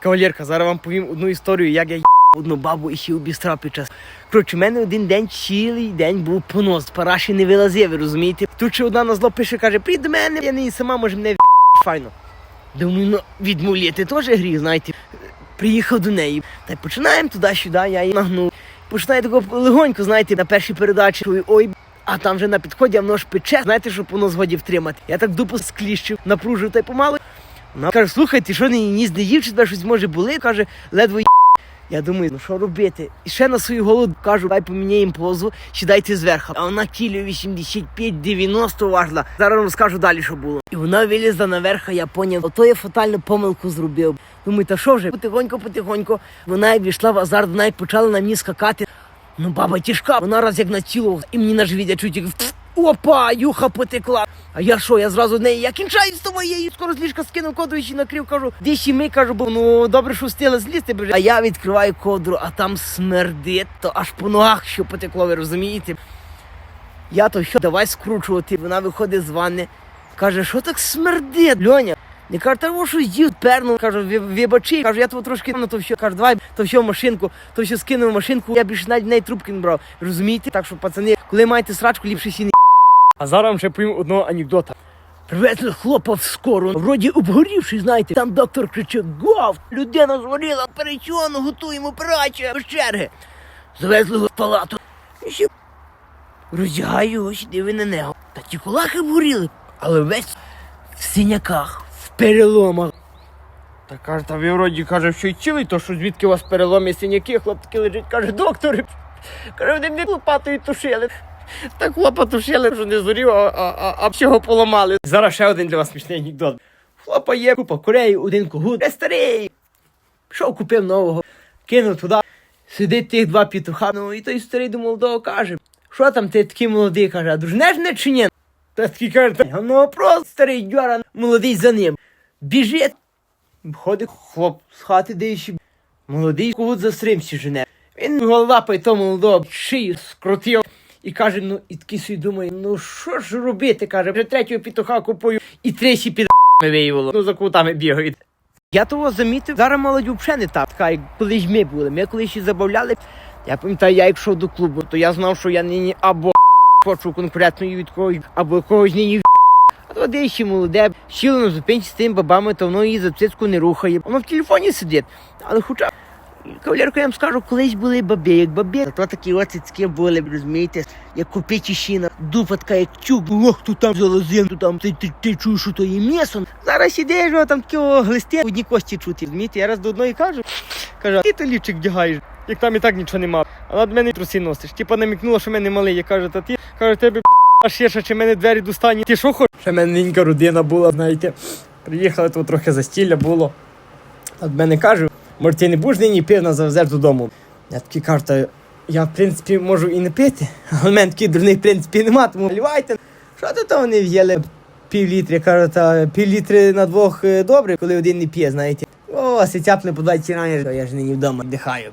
Кавалерка, зараз вам повім одну історію, як я їб одну бабу і ще обістра під час. Коротше, в мене один день цілий день був понос, параші не вилазив, ви розумієте? Тут ще одна на зло пише, каже, прийди до мене, я не сама, може мене файно. Думаю, ну відмовляти теж гріх, знаєте. Приїхав до неї. Та й починаємо туди-сюди, я її нагнув. Починаю тако легонько, знаєте, на першій передачі. чую, Ой, а там вже на підході, воно ж пече, знаєте, щоб воно згоді втримати. Я так дупу скліщив, напружив та й помалу. Вона каже, слухай, ти що не ніс не їв, чи тебе щось може були? Каже, ледве ї**». Я думаю, ну що робити? І ще на свою голову кажу, дай поміняємо позу, сідайте зверху. А вона кілю 85-90 важила. Зараз розкажу далі, що було. І вона вилізла наверх, я поняв, ото я фатальну помилку зробив. Думаю, та що вже? Потихоньку, потихоньку. Вона як війшла в азарт, вона як почала на мені скакати. Ну, баба тяжка, вона раз як націлував, і мені на живіт, я чуть як опа, юха потекла. А я що, я зразу неї, я кінчаю з тобою, я її скоро з ліжка скинув кодру і накрив, кажу, де ще ми, кажу, бо ну добре, що встигла злізти вже. А я відкриваю кодру, а там смердить, то аж по ногах що потекло, ви розумієте? Я то що, давай скручувати. Вона виходить з ванни, каже, що так смердить, Льоня? Не каже, та що з'їв перну, кажу, вибачи, кажу, я того трошки ну, то все, кажу, давай, то все машинку, то все скинув машинку, я більше навіть в неї трубки не брав. Розумієте? Так що, пацани, коли маєте срачку, ліпше сі не А зараз вам ще повім одного анекдота. Привезли хлопа в скору, вроді обгорівший, знаєте, там доктор кричить, гав, людина згоріла, операційну, готуємо операцію, без черги. Завезли його в палату. І ще роздягаю його, диви на нього. Та ті кулаки обгоріли, але весь в синяках, в переломах. Та каже, та ви вроді каже, що й цілий, то що звідки у вас переломи синяки, хлоп такий лежить, каже, доктор. Каже, вони мене лопатою тушили. Так хлопа тушили, що не зорів, а, а, а, всього поламали. Зараз ще один для вас смішний анекдот. Хлопа є купа курей, один когут. Е, старий. Пішов, купив нового, кинув туди. Сидить тих два петуха. Ну і той старий до молодого каже, що там ти такий молодий, каже, а дружнеш мене чи ні? Та такий каже, «Та, ну просто старий дьора, молодий за ним. Біжить. Ходить хлоп з хати, де ще молодий когут за стримсі жене. Він лапає того молодого шию скрутив і каже, ну і такий собі думає, ну що ж робити? каже, вже третього петуха купую і тричі під виявило. Ну за кутами бігають. Я того замітив, зараз молодь взагалі не так, така, як колись ми були. Ми колись ще забавляли. Я пам'ятаю, я йшов до клубу, то я знав, що я нині або хочу конкретної від когось, або якогось нині а то де ще молоде, сіло на зупинці з тим бабами, то воно її за цицьку не рухає. Воно в телефоні сидить. Але хоча кавалерка, я вам скажу, колись були бабі, як бабі, то такі от були, розумієте, як купичі щіна, дупа така, як тюк, ох, тут там залозин, тут там ти, ти, ти чуєш, що то є м'ясо. Зараз ідеш, о, там такі глисти, одні кості чути, розумієте, я раз до одної кажу, кажу, ти то лівчик вдягаєш, як там і так нічого нема. А до мене труси носиш. Типа намікнула, що мене малий. Я кажу, та ти, каже, тебе а ще чи мене двері достані. Ти що хочеш? Ще мене ненька родина була, знаєте. Приїхали, тут трохи застілля було. От мене кажуть, може ти не будеш нині пивна завезеш додому. Я такий кажу, та я в принципі можу і не пити, але в мене такий дурний в принципі нема, тому лівайте. Що то там вони в'їли пів літри? Кажу, та пів літри на двох е, добре, коли один не п'є, знаєте. О, си тяпне по 20 рані, я ж нині вдома дихаю.